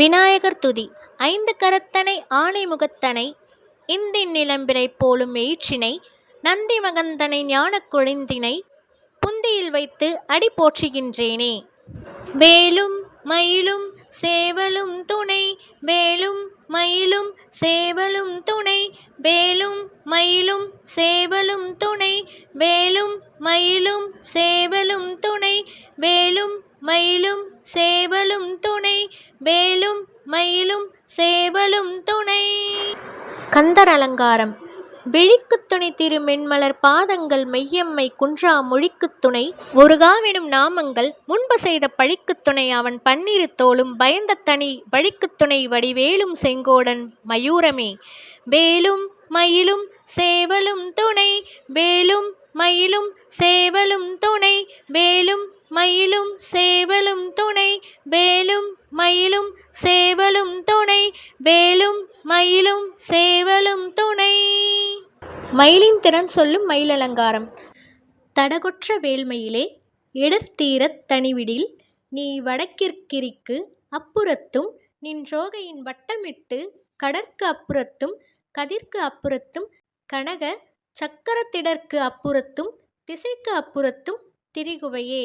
விநாயகர் துதி. ஐந்து கரத்தனை ஆணை முகத்தனை இந்தின் நிலம்பிரை போலும் எயிற்றினை நந்தி மகந்தனை ஞான கொழுந்தினை புந்தியில் வைத்து அடி போற்றுகின்றேனே. வேலும் மயிலும் சேவலும் துணை வேலும் மயிலும் சேவலும் துணை வேலும் மயிலும் சேவலும் துணை வேலும் மயிலும் சேவலும் துணை வேலும் மயிலும் சேவலும் துணை வேலும் மயிலும் சேவலும் துணை. கந்தர் அலங்காரம். விழிக்குத் துணை திரு மென்மலர் பாதங்கள் மெய்யம்மை குன்றா மொழிக்குத் துணை. ஒருகாவெனும் நாமங்கள் முன்பு செய்த பழிக்குத் துணை. அவன் பன்னிரு தோளும் பயந்த தனி வழிக்குத் துணை வடிவேலும் செங்கோடன் மயூரமே. வேலும் மயிலும் சேவலும் துணை வேலும் மயிலும் சேவலும் துணை வேலும் மயிலும் சேவலும் துணை வேலும் மயிலும் சேவலும் துணை வேலும் மயிலும் சேவலும் துணை. மயிலின் திறன் சொல்லும் மயில் அலங்காரம். தடகொற்ற வேல்மயிலே இடர்தீரத் தனிவிடில் நீ வடக்கிற்கிரிக்கு அப்புறத்தும் நின்றோகையின் வட்டமிட்டு கடற்கு அப்புறத்தும் கதிர்க்கு அப்புறத்தும் கனக சக்கரத்திடற்கு அப்புறத்தும் திசைக்கு அப்புறத்தும் திரிகுவையே.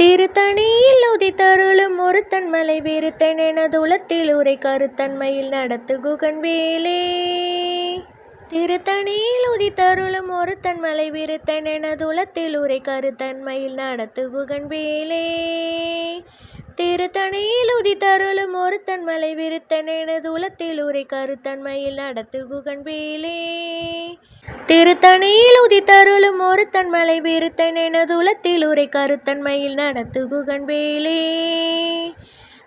திருத்தணியில் உதித்தருளும் ஒருத்தன் மலை விருத்தன் எனதுளத்தில் உரை கருத்தன்மையில் நடத்து குகன் வேலே. திருத்தணியில் உதித்தருளும் ஒருத்தன் மலை விருத்தன் எனதுளத்தில் உரை கருத்தன்மையில் நடத்து குகன் வேலே. திருத்தணியில் உதித்தருளும் ஒருத்தன் மலை விருத்தன் எனதுளத்தில் உரை கருத்தன்மையில் நடத்து குகன்பீலே திருத்தணியில் உதித்தருளும் ஒருத்தன் மலை விருத்தன் எனதுளத்தில் உரை கருத்தன்மையில் நடத்து குகன்பீலே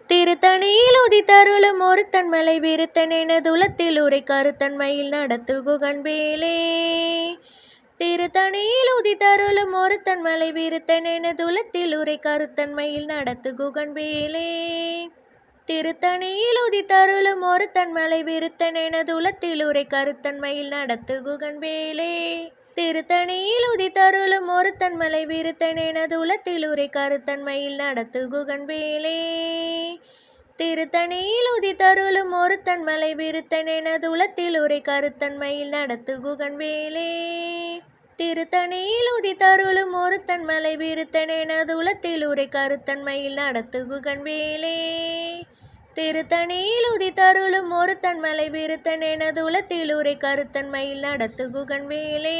திருத்தணியில் உதித்தருளும் ஒருத்தன் மலை விருத்தன் எனதுளத்தில் உரை கருத்தன்மையில் நடத்து குகன்பீலே திருத்தணியில் உதித்தருளும் ஒருத்தன் மலை விருத்தன் எனதுளத்தில் உரை கருத்தன்மையில் நடத்து குகன் வேலே. திருத்தணியில் உதித்தருளும் ஒருத்தன் மலை விருத்தன் எனதுளத்தில் உரை கருத்தன்மையில் நடத்து குகன் வேலே. திருத்தணியில் உதித்தருளும் ஒருத்தன் மலை விருத்தன் எனதுளத்தில் உரை கருத்தன்மையில் நடத்து குகன் வேலே. திருத்தணியில் உதித்தருளும் ஒருத்தன் மலை விருத்தன் எனதுளத்தில் உரை கருத்தன்மையில் நடத்து குகன் வேலே. திருத்தணியில் உதித்தருளும் ஒருத்தன் மலை விருத்தன் எனதுளத்தில் உரை கருத்தன்மையில் நடத்து குகன் வேலே. திருத்தணியில் உதித்தருளும் ஒருத்தன் மலை விருத்தன் எனதுளத்தில் உரை கருத்தன்மையில் நடத்து குகன் வேலே.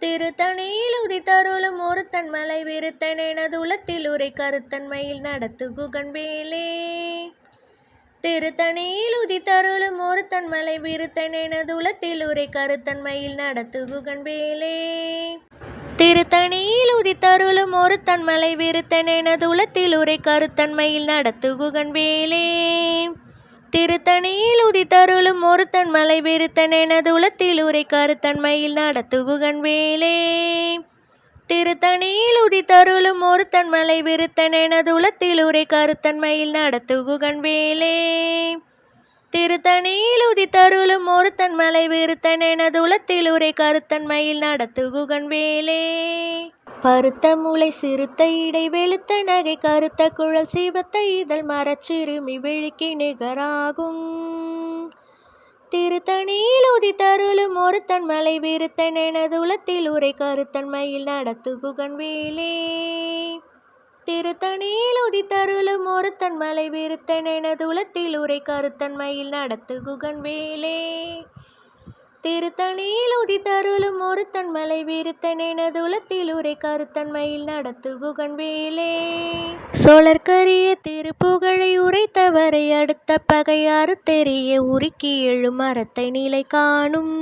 திருத்தணியில் உதித்தருளும் ஒரு தன்மலை விருத்தன் எனது உலத்தில் உரை கருத்தன்மையில் நடத்து குகன்வேலே. திருத்தணியில் உதித்தருளும் ஒரு தன்மலை விருத்தன் எனது உலத்தில் உரை கருத்தன்மையில் நடத்து குகன்வேலே. திருத்தணியில் உதித்தருளும் ஒரு தன்மலை விருத்தன் எனது உலத்தில் உரை கருத்தன்மையில் நடத்து குகன்வேலே. திருத்தணியில் உதித்தருளும் ஒருத்தன் மலை பெருத்தன் எனது உளத்தில் உரை கருத்தன்மையில் நடத்துகுகன் வேலே. திருத்தணியில் உதித்தருளும் ஒருத்தன் மலை பெருத்தன் எனது உளத்தில் உரை கருத்தன்மையில் நடத்துகுகன் வேலே. திருத்தணியில் உதித்தருளும் ஒருத்தன் மலை விருத்தன் எனதுளத்தில் உரை கருத்தன்மையில் மயில் நடத்துகுகன் வேலே. பருத்த முளை சிறுத்த இடை வெளுத்த நகை கருத்த குழல் சிவத்த இதழ் மரச்சிறுமி விழுக்கி நிகராகும். திருத்தணியில் உதித்தருளும் ஒருத்தன் மலை விருத்தன் எனதுளத்தில் உரை கருத்தன்மையில் மயில் நடத்துகுகன் வேலே. திருத்தணியில் உதித்தருளும் ஒருத்தன் மலை விருத்தன் எனதுளத்தில் உரை கருத்தன்மையில் நடத்து குகன் வேலே திருத்தணியில் உதித்தருளும் ஒருத்தன் மலை வீருத்தன் எனது உலத்தில் உரை கருத்தன்மையில் நடத்து குகன் வேலே சோழர்கரிய திருப்புகழை உரைத்தவரை அடுத்த பகையாறு தெரிய உருக்கி எழும் மரத்தை நிலை காணும்.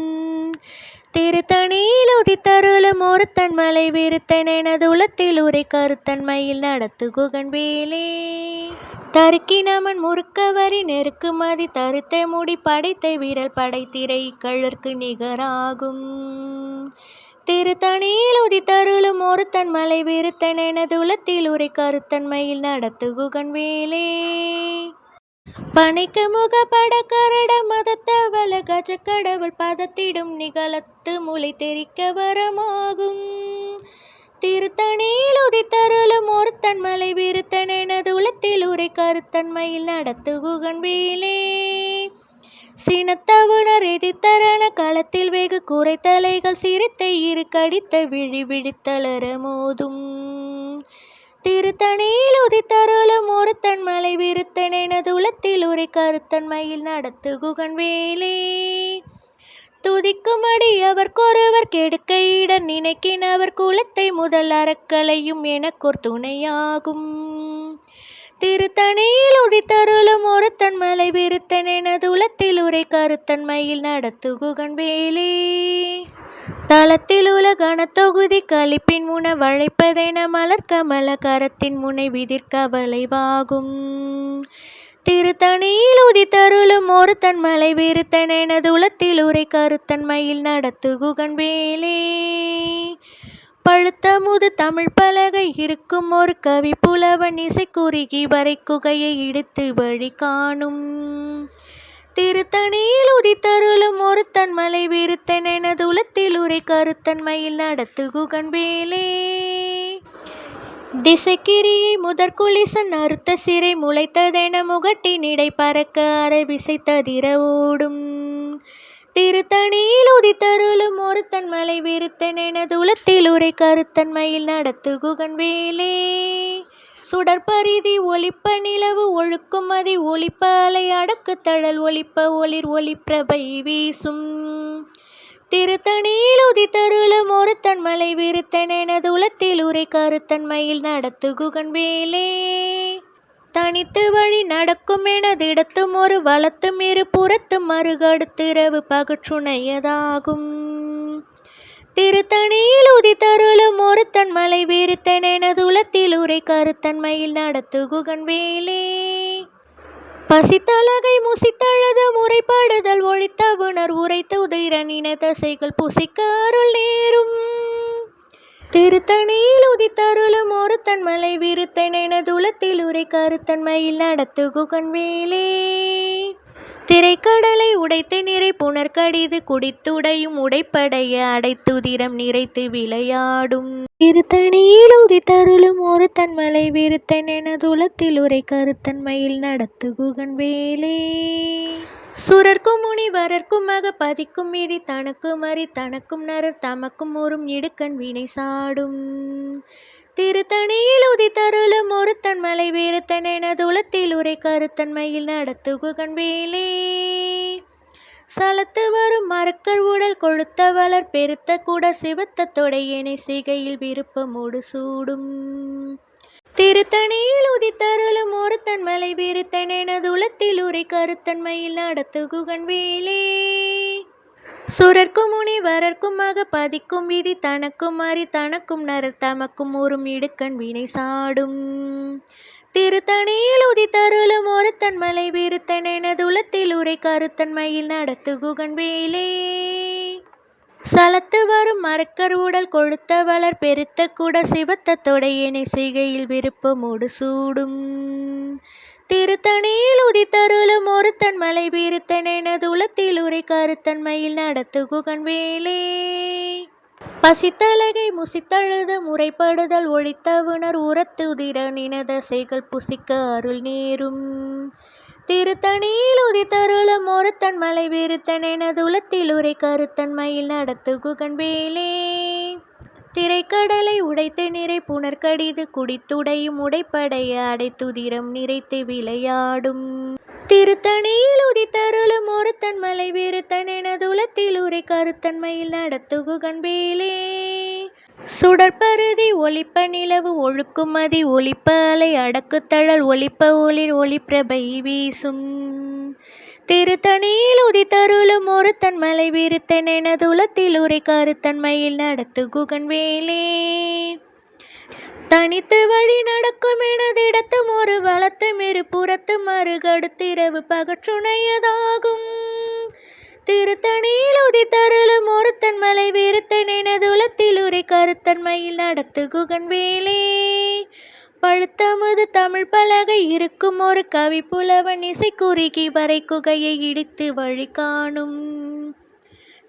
திருத்தணியில் உதித்தருளும் ஒருத்தன் மலை விருத்தன் எனதுலத்தில் உரை கருத்தன்மையில் நடத்து குகன்வேலே. தருக்கினமன் முறுக்கவரி நெருக்குமதி தருத்தை முடி படைத்தை வீரல் படைத்திரை கழற்கு நிகராகும். திருத்தணியில் உதித்தருளும் ஒருத்தன் மலை விருத்தன் எனதுலத்தில் உரை கருத்தன்மையில் நடத்து குகன்வேலே. பனைக்கு முகப்பட கரட மத கஜக்கடவுள் பதத்திடும் நிகழத்து முளை தெரிக்க வரமாகும். திருத்தணியில் உதித்தருளும் ஒருத்தன் மலை விருத்தன் எனது உளத்தில் உரை கருத்தன்மையில் நடத்து குகன் சினத்தவுணர் எதிர்த்தரண களத்தில் வெகு குறைத்தலைகள் சிரித்தை இரு கடித்த விழி விழித்தளர மோதும். திருத்தணியில் உதித்தருளும் ஒருத்தன் மலை விருத்தன் எனது உளத்தில் உரை கருத்தன்மையில் நடத்து குகன் வேலே. துதிக்குமடி அவர்க்கொருவர் கெடுக்கையிட நினைக்கின் நினைக்கினவர் குலத்தை முதல் அறக்கலையும் எனக்கொரு துணையாகும். திருத்தணியில் உதித்தருளும் ஒருத்தன் மலை விருத்தன் எனது உளத்தில் உரை கருத்தன்மையில் நடத்து குகன் வேலே. தளத்தில் உல கனத்தொகுதி கழிப்பின் முனை வளைப்பதென மலர் கமல கரத்தின் முனை விதிர்கவலைவாகும் திருத்தணியில் உதித்தருளும் ஒருத்தன் மலை விருத்தன் எனது உளத்தில் உரை கருத்தன்மையில் நடத்து குகன்வேலே பழுத்த முது தமிழ் பலகை இருக்கும் ஒரு கவி புலவன் இசை குறுகி வரை குகையை இடித்து வழி காணும். திருத்தணியில் உதித்தருளும் ஒருத்தன் மலை வீருத்தன் எனது உளத்தில் உரை கருத்தன்மையில் நடத்து குகன் வேலே. முதற் குளிசன் அறுத்த சிறை முளைத்ததென முகட்டினிடை பறக்க அரவிசை ததிர ஓடும் திருத்தணியில் உதித்தருளும் ஒருத்தன் மலை வீருத்தன் எனது உளத்தில் உரை கருத்தன்மையில் நடத்து குகன்வேலே சுடற்பரிதி ஒளிப்ப நிலவு ஒழுக்குமதி மதி ஒளிப்ப அலை அடக்கு தழல் ஒளிப்ப ஒளிர் ஒளிப்பிரபை வீசும். திருத்தணியில் உதித்தருளும் ஒருத்தன் மலை விருத்தன் எனது உளத்தில் உரை கருத்தன்மையில் நடத்து குகன் வேலே. தனித்து வழி நடக்கும் எனதிடத்தும் ஒரு வளத்தும் இரு புறத்தும் மறுகடுத்திரவு பகற்றுணையதாகும். திருத்தணியில் உதித்தருளும் ஒருத்தன் மலை விருத்தன் எனது உளத்தில் உரை கருத்தன்மையில் நடத்து குகன் வேலே. பசித்தலகை முசித்தழுது முறைப்படுதல் ஒழித்தவுணர் உரைத்து இன தசைகள் புசிக்க அருள் நேரும். திருத்தணியில் உதித்தருளும் ஒருத்தன் மலை விருத்தன் எனது உளத்தில் உரை கருத்தன்மையில் நடத்து குகன் வேலே. திரைக்கடலை உடைத்து நிறை புனர்கடிது குடித்துடையும் உடைப்படைய அடைத்துதிரம் நிறைத்து விளையாடும். திருத்தணியில் உதித்தருளும் ஒரு தன்மலை விருத்தன் எனது உளத்தில் உரை கருத்தன்மையில் நடத்து குகன் வேலே. சுரர்க்கும் முனிவரர்க்கும் மக பதிக்கும் மீதி தனக்கும் அறி தனக்கும் நரர் தமக்கும் ஊறும் இடுக்கண் வினை சாடும். திருத்தணியில் உதித்தருளும் ஒருத்தன் மலை வீரத்தன் எனது உளத்தில் உரை கருத்தன்மையில் நடத்து குகன் வேலே. சலத்து வரும் மரக்கர் உடல் கொழுத்த வளர் பெருத்த கூட சிவத்த தொடையினை சிகையில் விருப்பமோடு சூடும். திருத்தணியில் உதித்தருளும் ஒருத்தன் மலை வீரத்தன் எனது உளத்தில் உரை கருத்தன்மையில் நடத்து குகன் வேலே. சுரர்க்கும் முனிவரர்க்கும் மக பதிக்கும் விதி தனக்கும் அறி தனக்கும் நரர் தமக்கும் ஊறும் இடுக்கண் வினை சாடும். திருத்தணியில் உதித்தருளும் ஒருத்தன் மலை விருத்தன் எனது உளத்தில் உரை கருத்தன்மையில் நடத்து குகன் வேலே. சலத்து வரும் மரக்கர் உடல் கொழுத்த வளர் பெருத்த கூட சிவத்த தொடையினை சிகையில் விருப்பமோடு சூடும். திருத்தணியில் உதித்தருளும் ஒருத்தன் மலை பீருத்தன் எனது உளத்தில் உரை கருத்தன்மையில் நடத்து குகன் வேலே. பசித்தலகை முசித்தழுது முறைப்படுதல் ஒழித்தவுணர் உரத்து உதிர நினதசைகள் புசிக்க அருள் நேரும். திருத்தணியில் உதித்தருளும் ஒருத்தன் மலை விருத்தன் எனது உளத்தில் உரை கருத்தன்மையில் நடத்து குகன் வேலே. திரைக்கடலை உடைத்து நிறை புனர்கடிது குடித்துடையும் உடைப்படைய அடைத்துதிரம் நிறைத்து விளையாடும். திருத்தணியில் உதித்தருளும் ஒருத்தன் மலை விருத்தன் எனதுளத்தில் உரை கருத்தன்மையில் நடத்துகுகன் வேலே சுடற்பருதி ஒளிப்ப நிலவு ஒழுக்குமதி ஒளிப்ப அலை அடக்குத்தழல் ஒளிப்ப ஒளிர் ஒளிப்பிரபை வீசும். திருத்தணியில் உதித்தருளும் ஒருத்தன் மலை விருத்தன் எனதுளத்தில் உரை கருத்தன்மையில் நடத்துகுகன் வேலே. தனித்து வழி நடக்கும் எனதிடத்தும் ஒரு வளத்தும் இருபுறத்து மறுகடுத்திரவு பகற்றுணையதாகும். திருத்தணியில் உதித்தருளும் ஒருத்தன் மலை விருத்தன் எனதுளத்தில் உரை கருத்தன்மையில் நடத்து குகன் வேலே. பழுத்தமது தமிழ் பலகை இருக்கும் ஒரு கவி புலவன் இசை குறுகி வரை குகையை இடித்து வழி காணும்.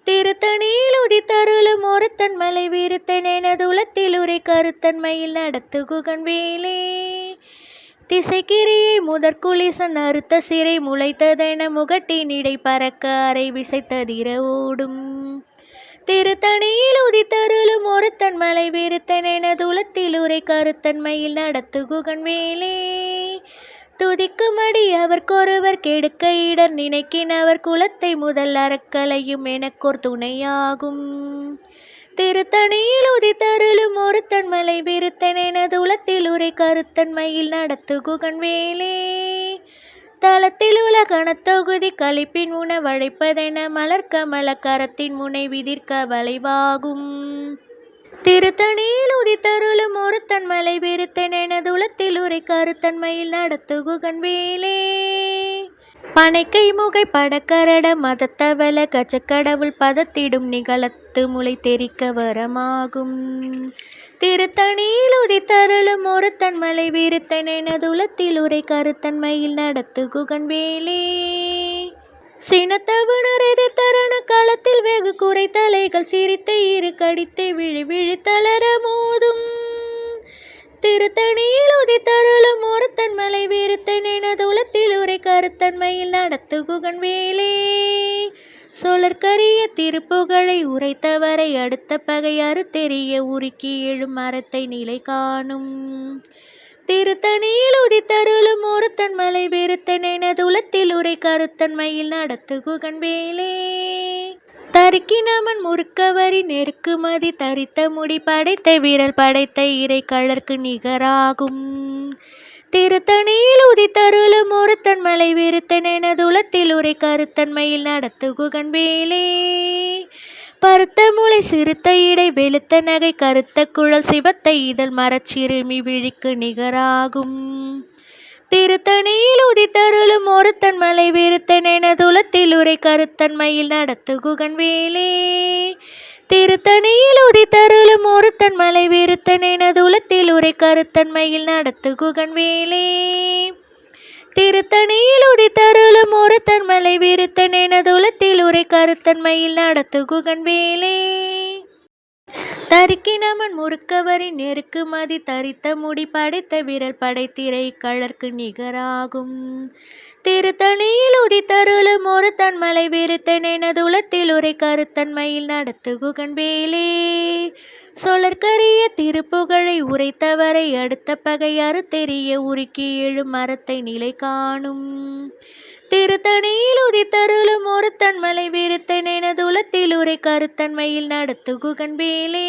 திருத்தணியில் உதித்தருளும் ஒருத்தன் மலை எனது உளத்தில் உரை கருத்தன்மையில் நடத்து குகன் வேலே. திசைக்கிரியை முதற்குலிசன் அறுத்த சிறை முளைத்ததென முகட்டினிடை பறக்க அறை விசைத்ததிர ஓடும். திருத்தணியில் உதித்தருளும் ஒருத்தன் மலை விருத்தன் எனதுளத்தில் உரை கருத்தன்மையில் நடத்து குகன் வேலே. துதிக்குமடி அவர்க்கொருவர் கெடுக்க இடர் நினைக்கின் அவர் குலத்தை முதல் அறக்கலையும் எனக்கோர் துணையாகும். திருத்தணியில் உதித்தருளும் ஒருத்தன் மலை விருத்தன் எனது உளத்தில் உரை கருத்தன்மையில் நடத்து குகன் வேலே. தளத்தில் உலகன கணத்தொகுதி கழிப்பின் உணவழைப்பதென மலர் கமல கரத்தின் முனை விதிர்க்க வளைவாகும். திருத்தணியில் உதித்தருளும் ஒருத்தன் மலை விருத்தன் எனது உளத்தில் உரை கருத்தன்மையில் நடத்துகுகன் வேலே. பனைக்கை முகை படக்கரட மதத்தவல கச்சக்கடவுள் பதத்திடும் நிகழத்து முளை தெரிக்க வரமாகும். திருத்தணியில் உதித்தருளும் ஒருத்தன் மலை விருத்தன் எனதுலத்தில் உரை கருத்தன்மையில் நடத்து குகன் வேலே சினத்தவனர் எதிர்த்தரண களத்தில் வெகு குறை தலைகள் சிரித்து இரு கடித்து விழி விழி தளர மோதும். திருத்தணியில் உதித்தருளும் ஒருத்தன் மலை விருத்தன் எனதுலத்தில் உரை கருத்தன்மையில் நடத்து குகன் வேலே சொலற்கரிய திருப்புகழை உரைத்தவரை அடுத்த பகையாறு தெரிய உருக்கி எழும் மரத்தை நிலை காணும். திருத்தணியில் உதித்தருளும் ஒருத்தன் மலை விருத்தன் எனது உரை கருத்தன்மையில் நடத்து குகன் வேலே. தருக்கினமன் முறுக்கவரி நெருக்குமதி தரித்த முடி படைத்த விரல் படைத்த இறை கழற்கு நிகராகும். திருத்தணியில் உதித்தருளும் ஒருத்தன் மலை விருத்தன் எனது உரை கருத்தன்மையில் நடத்து குகன் வேலே. பருத்த மூளை சிறுத்த இடை வெளுத்த நகை கருத்த குழல் சிவத்த இதழ் மரச்சிறுமி விழிக்கு நிகராகும். திருத்தணியில் உதித்தருளும் ஒருத்தன் மலை விருத்தன் எனதுளத்தில் உரை கருத்தன்மையில் நடத்து குகன் வேலே. திருத்தணியில் உதித்தருளும் ஒருத்தன் மலை விருத்தன் எனதுளத்தில் உரை கருத்தன்மையில் நடத்து குகன் வேலே. திருத்தணியில் உதித்தருளும் ஒருத்தன் மலை விருத்தன் எனதுளத்தில் உரை கருத்தன்மையில் நடத்து குகன் வேலே. தருக்கினமன் முறுக்கவரின் நெருக்கு மதி தரித்த முடி படைத்த விரல் படைத்திரை கழற்கு நிகராகும். திருத்தணியில் உதித்தருளும் ஒரு தன்மலை விருத்தன் எனது உளத்தில் உரை கருத்தன்மையில் நடத்து குகன்பேலே சொலற்கரிய திருப்புகழை உரைத்தவரை அடுத்த பகையாறு தெரிய உருக்கி எழும் மரத்தை நிலை காணும். திருத்தணியில் உதித்தருளும் ஒரு தன்மலை விருத்தன் எனது உளத்தில் உரை கருத்தன்மையில் நடத்து குகன்பேலே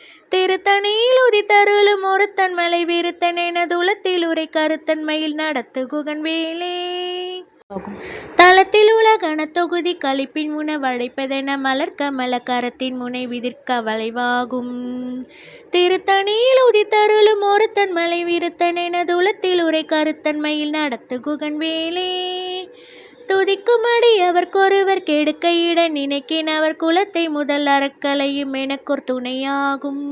திருத்தணியில் உதித்தருளும் ஒருத்தன் மலை வீருத்தன் எனது உளத்தில் உரை கருத்தன்மையில் நடத்து குகன் வேலே. தளத்தில் உள்ள கனத்தொகுதி கழிப்பின் உணவழைப்பதென மலர் கமல கரத்தின் முனை விதிர்க்க வளைவாகும். திருத்தணியில் உதித்தருளும் ஒருத்தன் மலை விருத்தன் எனது உளத்தில் உரை கருத்தன்மையில் நடத்து குகன் வேலே. துதிக்குமடி அவர்க்கொருவர் கெடுக்கையிட நினைக்கின் அவர் குலத்தை முதல் அறக்கலையும் எனக்கொரு துணையாகும்.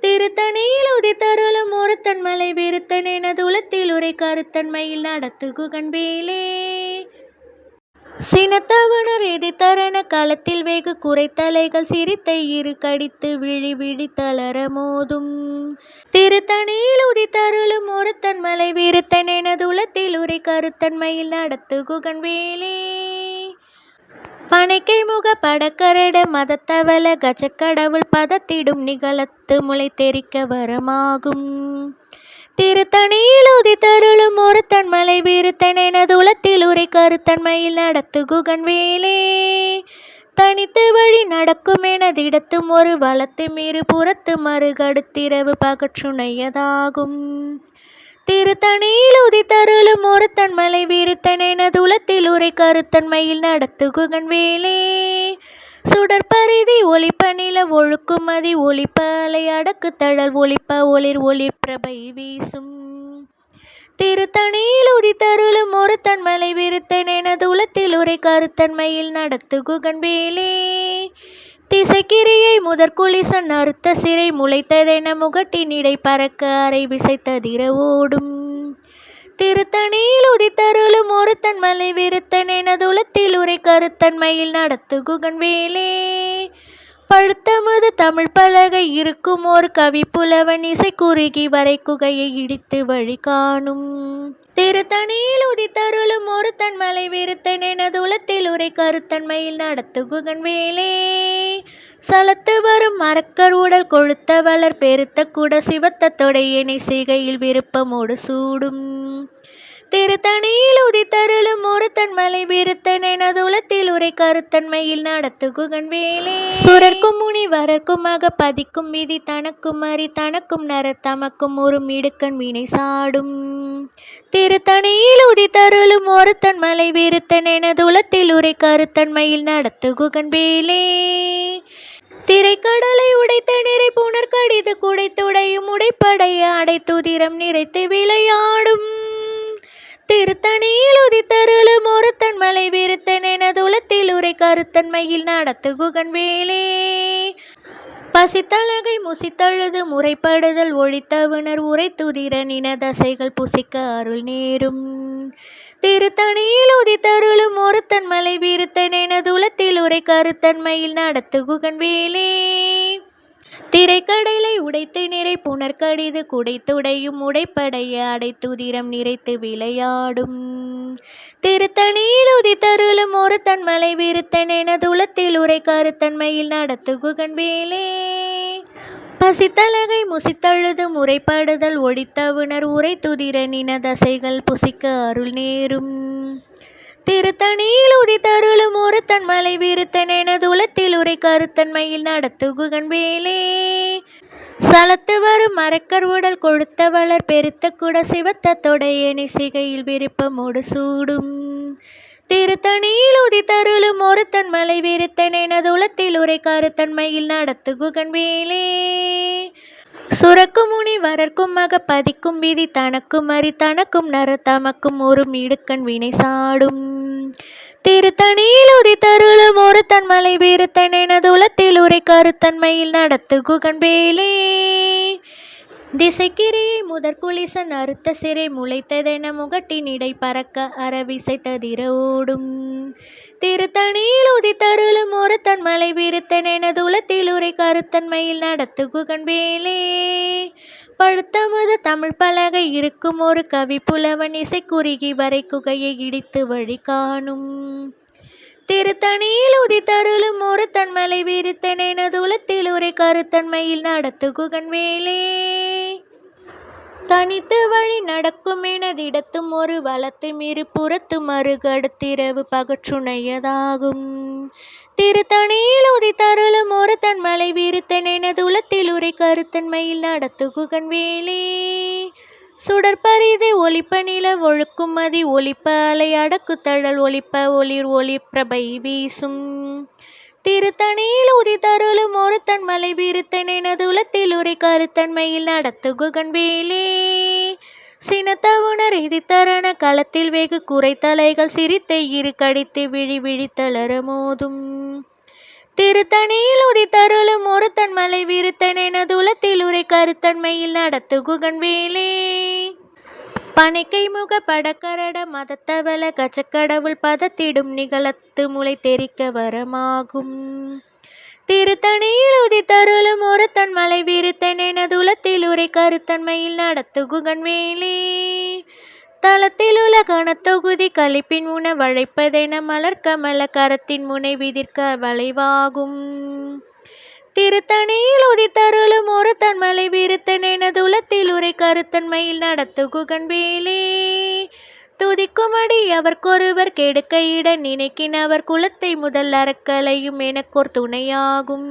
திருத்தணியில் உதித்தருளும் ஒருத்தன் மலை விருத்தன் எனது உளத்தில் உரை கருத்தன்மையில் நடத்து குகன் சினத்தவனர் எதிர்த்தரண களத்தில் வெகு குறைத்தலைகள் சிரித்தை இரு கடித்து விழி விழி தளர மோதும். திருத்தணியில் உதித்தருளும் ஒருத்தன் மலை வீருத்தன் எனதுலத்தில் உரை கருத்தன்மையில் நடத்து குகன் வேலே. பனைக்கை முக படக்கரட மதத்தவள கஜக்கடவுள் பதத்திடும் நிகழத்து முளை தெரிக்க வரமாகும். திருத்தணியில் உதித்தருளும் ஒருத்தன் மலை வீருத்தன் எனதுலத்தில் உரை கருத்தன்மையில் நடத்து குகன் வேலே. தனித்து வழி நடக்கும் எனதிடத்தும் ஒரு வளத்து மீறு புறத்து மறுகடுத்திரவு பகற்றுணையதாகும். திருத்தணியில் உதித்தருளும் ஒருத்தன் மலை வீருத்தன் எனதுலத்தில் உரை கருத்தன்மையில் நடத்து குகன் வேலே. சுடற்பரிதி ஒளிப்ப நில ஒழுக்குமதி ஒளிப்ப அலை அடக்கு தழல் ஒளிப்ப ஒளிர் ஒளிர் பிரபை வீசும். திருத்தணியில் உதித்தருளும் ஒருத்தன் மலை விருத்தன் எனது உலத்தில் உரை கருத்தன்மையில் நடத்து குகன்வேலே. திசைக்கிரியை முதற்குளிசன் அறுத்த சிறை முளைத்ததென முகட்டினிடை பறக்க அறை விசைத்ததிர ஓடும். திருத்தணியில் உதித்தருளும் ஒருத்தன் மலை விருத்தன் எனதுலத்தில் உரை கருத்தன்மையில் நடத்து குகன் வேலே. பழுத்தமது தமிழ் பலகை இருக்கும் ஓர் கவி புலவன் இசை குறுகி வரை குகையை இடித்து வழி காணும். திருத்தணியில் உதித்தருளும் ஒரு தன்மலை விருத்தன் எனதுலத்தில் உரை கருத்தன்மையில் நடத்து குகன் வேலே. சலத்து வரும் மரக்கர் உடல் கொழுத்த வளர் பெருத்த கூட சிவத்த தொடையினை சிகையில் விருப்பமோடு சூடும். திருத்தணியில் உதித்தருளும் ஒருத்தன் மலை விருத்தன் எனதுலத்தில் உரை கருத்தன்மையில் நடத்து குகன் வேலே. சுரர்க்கும் முனி வரர்க்கும் பதிக்கும் விதி தனக்கும் அறி தனக்கும் நரர் தமக்கும் ஒரு மிடுக்கன் வினை சாடும். திருத்தணியில் உதித்தருளும் ஒருத்தன் மலை வீருத்தன் எனது உளத்தில் உரை கருத்தன்மையில் நடத்து குகன் வேலே. திரைக்கடலை உடைத்த நிறை புனர்கடிது குடைத்துடையும் உடைப்படைய அடைத்துதிரம் நிறைத்து விளையாடும். திருத்தணியில் உதித்தருளும் ஒருத்தன் மலை விருத்தன் எனதுலத்தில் உரை கருத்தன்மையில் நடத்து குகன் வேலே. பசித்தழகை முசித்தழுது முறைப்படுதல் ஒழித்தவுணர் உரைத்துதிர நினதசைகள் புசிக்க அருள் நேரும். திருத்தணியில் உதித்தருளும் ஒருத்தன் மலை விருத்தன் எனதுலத்தில் உரை கருத்தன்மையில் நடத்து குகன் வேலே. திரைக்கடலை உடைத்து நிறை புனர்கடிது குடைத்துடையும் உடைப்படைய அடைத்துதிரம் நிறைத்து விளையாடும். திருத்தணியில் உதித்தருளும் ஒருத்தன் மலை விருத்தன் எனதுலத்தில் உரை கருத்தன்மையில் நடத்து குகன்வேலே. பசித்தலகை முசித்தழுது முறைப்படுதல் ஒழித்தவுணர் உரை துதிர நினதசைகள் புசிக்க அருள் நேரும். திருத்தணியில் உதித்தருளும் ஒருத்தன் மலை விருத்தன் எனதுலத்தில் உரை கருத்தன்மையில் நடத்து குகன் வேலே. சலத்து வரும் மரக்கர் உடல் கொடுத்த வளர் பெருத்த குட சிவத்த தொடையணி சிகையில் விருப்பமோடு சூடும். திருத்தணியில் உதித்தருளும் ஒருத்தன் மலை விருத்தன் எனதுலத்தில் உரை கருத்தன்மையில் நடத்து குகன் வேலே. சுரக்கும் முனி வரர்க்கும் மக பதிக்கும் விதி தனக்கும் அறி தனக்கும் நர தமக்கும் ஒரு இடுக்கண் வினை சாடும். திருத்தணியில் உதித்தருளும் ஒரு தன்மலை வீருத்தன் எனதுலத்தில் உரை கருத்தன்மையில் நடத்து குகன் வேலே. திசைக்கிரியை முதற்குளிசன் அறுத்த சிறை முளைத்ததென முகட்டினிடை பறக்க அறவிசைத்ததிர ஓடும் திருத்தணியில் உதித்தருளும் ஒருத்தன் மலை விருத்தன் எனதுலத்தில் உரை கருத்தன்மையில் நடத்து குகன்பேலே பழுத்தமது தமிழ் பலகை இருக்கும் ஒரு கவி புலவன் இசை குறுகி வரை குகையை இடித்து வழி காணும். திருத்தணியில் உதித்தருளும் ஒருத்தன் மலை விருத்தன் எனதுலத்தில் உரை கருத்தன்மையில் நடத்து குகன் வேலே தனித்து வழி நடக்கும் எனதிடத்தும் ஒரு வளத்தும் மிரு புறத்து மறுகடுத்திரவு பகற்றுணையதாகும். திருத்தணியில் உதித்தருளும் ஒரு தன்மலை விருத்தன் எனதுலத்தில் உரை கருத்தன்மையில் நடத்து குகன் வேலே சுடற்பரிது ஒளிப்ப நில ஒழுக்குமதி ஒளிப்ப அலை அடக்குத்தழல் ஒளிப்ப ஒளிர் ஒளிப்பிரபை வீசும். திருத்தணியில் உதித்தருளும் ஒருத்தன் மலை விருத்தனது உலத்தில் உரை கருத்தன்மையில் நடத்து வேலே. சினத்தவுணர் எதிர்த்தரண களத்தில் வெகு குறைத்தலைகள் சிரித்தை இரு கடித்து விழி விழித்தளர மோதும். திருத்தணியில் உதித்தருளும் ஒருத்தன் மலை விருத்தன் எனதுலத்தில் உரை கருத்தன்மையில் நடத்து குகன் வேலே பனைக்கை முக படக்கரட மதத்தவள கஜக்கடவுள் பதத்திடும் நிகழத்து முளை தெரிக்க வரமாகும். திருத்தணியில் உதித்தருளும் ஒருத்தன் மலை விருத்தன் எனதுலத்தில் உரை கருத்தன்மையில் நடத்து குகன் வேலே தளத்தில் உலகான தொகுதி கழிப்பின் உண வழைப்பதென மலர் கமல கரத்தின் முனை விதிர்க்க வளைவாகும். திருத்தணியில் உதித்தருளும் ஒரு தன்மலை விருத்தன் எனதுலத்தில் உரை கருத்தன்மையில் நடத்து குகன்வேலே துதிக்குமடி அவர்க்கொருவர் கெடுக்கையிட அவர் குலத்தை முதல் அறக்கலையும் எனக்கோர் துணையாகும்.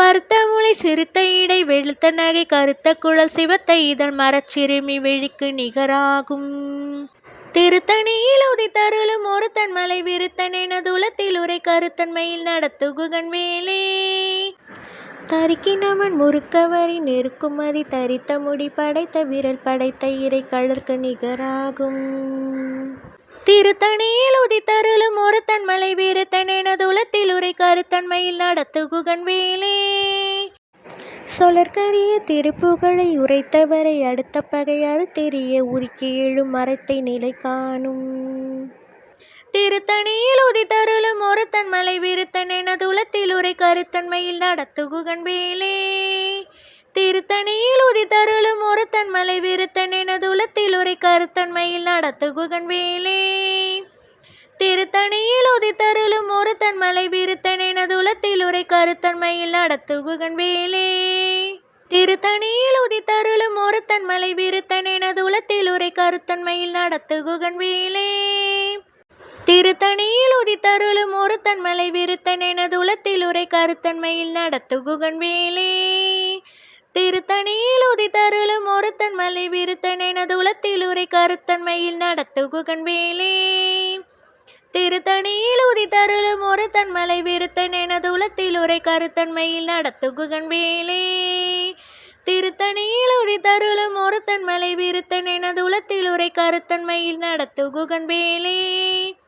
பருத்த முளை சிறுத்த இடை வெளுத்த நகை கருத்த குழல் சிவத்த இதழ் மரச்சிறுமி விழிக்கு நிகராகும். திருத்தணியில் உதித்தருளும் ஒரு தன்மலை விருத்தன் எனதுலத்தில் உரை கருத்தன்மையில் நடத்துகுகன் வேலே தரிக்கினவன் முறுக்கவரி நெருக்குமதி தரித்த முடி படைத்த விரல் படைத்த இறை கழற்கு நிகராகும். திருத்தணியில் உதித்தருளும் ஒரு தன்மலை வீரத்தன் எனதுலத்தில் உரை கருத்தன்மையில் நடத்து குகன் வேலே. சொலற்கரிய திருப்புகழை உரைத்தவரை அடுத்த பகையாறு தெரிய உருக்கி எழும் மரத்தை நிலை காணும். திருத்தணியில் உதித்தருளும் ஒரு தன்மலை விருத்தன் எனதுலத்தில் உரை கருத்தன்மையில் நடத்து குகன் வேலே. திருத்தணியில் உதித்தருளும் ஒரு தன்மலை விருத்தன் எனதுலத்தில் உரை கருத்தன்மையில் நடத்து குகன் வேலே. திருத்தணியில் உதித்தருளும் ஒரு தன்மலை விருத்தன் எனதுலத்தில் உரை கருத்தன்மையில் நடத்து குகன் வேலே. திருத்தணியில் உதித்தருளும் ஒரு தன்மலை விருத்தன் எனதுலத்தில் உரை கருத்தன்மையில் நடத்து குகன் வேலே. திருத்தணியில் உதித்தருளும் ஒரு தன்மலை விருத்தன் எனதுலத்தில் உரை கருத்தன்மையில் நடத்து குகன் வேலே. திருத்தணியில் உதித்தருளும் ஒருத்தன் மலை விருத்தன் எனது உலத்தில் உரை கருத்தன்மையில் நடத்துகுகன் வேலே. திருத்தணியில் உதித்தருளும் ஒருத்தன் மலை விருத்தன் எனது உலத்தில் உரை கருத்தன்மையில் நடத்துகுகன் வேலே. திருத்தணியில் உதித்தருளும் ஒருத்தன் மலை விருத்தன் எனது உலத்தில் உரை கருத்தன்மையில் நடத்துகுகன் வேலே.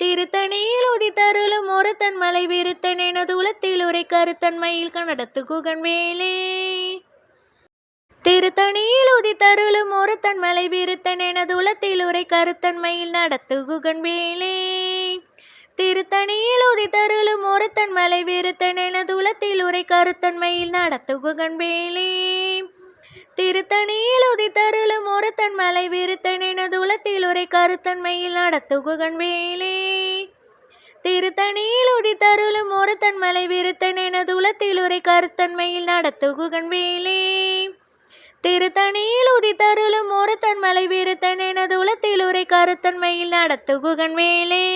திருத்தணியில் உதித்தருளும் ஒரு தன்மலை விருத்தன் எனது உலத்தில் உரை கருத்தன்மையில் நடத்து குகன் வேலே திருத்தணியில் உதித்தருளும் ஒரு தன்மலை விருத்தன் எனது உலத்தில் உரை கருத்தன்மையில் நடத்து குகன் வேலே திருத்தணியில் உதித்தருளும் ஒரு தன்மலை விருத்தன் எனதுலத்தில் உரை கருத்தன்மையில் நடத்து குகன் வேலே திருத்தணியில் உதித்தருளும் ஒரு தன்மலை விருத்தன் எனதுலத்தில் உரை கருத்தன்மையில் நடத்துகுகன் வேலே. திருத்தணியில் உதித்தருளும் ஒரு தன்மலை விருத்தன் எனதுலத்தில் உரை கருத்தன்மையில் நடத்துகுகன் வேலே. திருத்தணியில் உதித்தருளும் ஒரு தன்மலை விருத்தன் எனதுலத்தில் உரை கருத்தன்மையில் நடத்துகுகன் வேலே.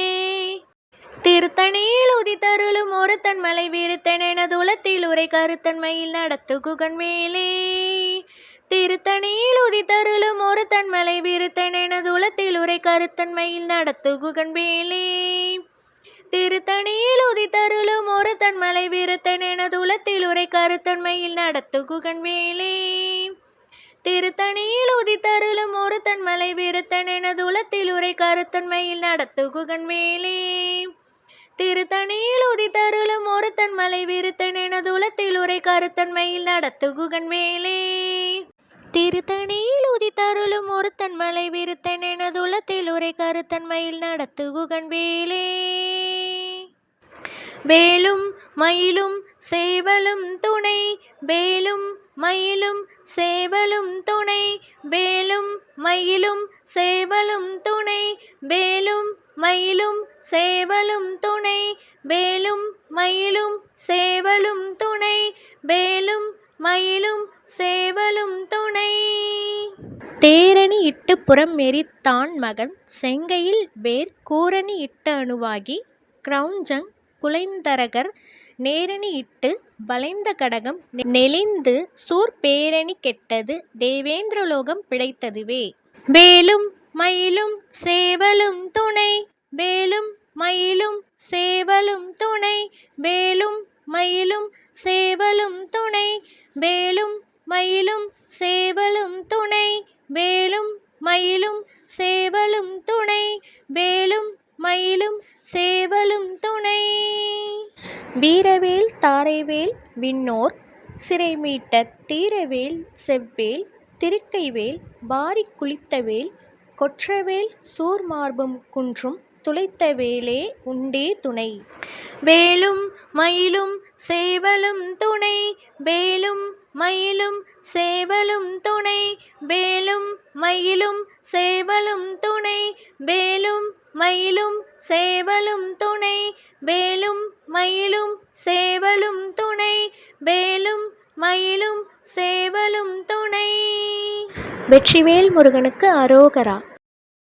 திருத்தணியில் உதித்தருளும் ஒரு தன்மலை விருத்தன் எனதுலத்தில் உரை கருத்தன்மையில் நடத்து குகன் வேலே. திருத்தணியில் உதித்தருளும் ஒரு தன்மலை விருத்தன் எனது உலத்தில் உரை கருத்தன்மையில் நடத்து வேலே. திருத்தணியில் உதித்தருளும் ஒரு தன்மலை விருத்தன் எனது உலத்தில் உரை கருத்தன்மையில் நடத்து வேலே. திருத்தணியில் உதித்தருளும் ஒரு தன்மலை விருத்தன் எனது உலத்தில் உரை கருத்தன்மையில் நடத்து வேலே. திருத்தணியில் உதித்தருளும் ஒரு தன்மலை விருத்தன் எனது உலத்தில் உரை கருத்தன்மையில் நடத்து வேலே. திருத்தணியில் உதித்தருளும் ஒருத்தன் மலை விருத்தன் எனதுலத்தில் உரை கருத்தன்மையில் நடத்து குகன் வேலே வேலும் மயிலும் சேவலும் துணை வேலும் மயிலும் சேவலும் துணை வேலும் மயிலும் சேவலும் துணை வேலும் மயிலும் சேவலும் துணை வேலும் மயிலும் சேவலும் துணை வேலும் மயிலும் சேவலும் துணை. தேரணி இட்டு புறம் மெரித்தான் மகன் செங்கையில் வேர் கூரணி இட்டு அணுவாகி கிரௌஞ்சங் குலைந்தரகர் நேரணி இட்டு வளைந்த கடகம் நெளிந்து சூர் பேரணி கெட்டது தேவேந்திரலோகம் பிழைத்ததுவே. வேலும் மயிலும் சேவலும் துணை. வேலும் மயிலும் சேவலும் துணை. வேலும் மயிலும் சேவலும் துணை. வேலும் மயிலும் சேவலும் துணை. வேலும் மயிலும் சேவலும் துணை. வேலும் மயிலும் சேவலும் துணை. வீரவேல் தாரைவேல் விண்ணோர் சிறை மீட்ட தீரவேல் செவ்வேல் திருக்கைவேல் வாரிக் குளித்தவேல் கொற்றவேல் சூர்மார்பும் குன்றும் துளைத்த வேலே உண்டே துணை. வேலும் மயிலும் சேவலும் துணை. வேலும் மயிலும் சேவலும் துணை. வேலும் மயிலும் சேவலும் துணை. வேலும் மயிலும் சேவலும் துணை. வேலும் மயிலும் சேவலும் துணை. வேலும் மயிலும் சேவலும் துணை. வெற்றிவேல் முருகனுக்கு அரோகரா.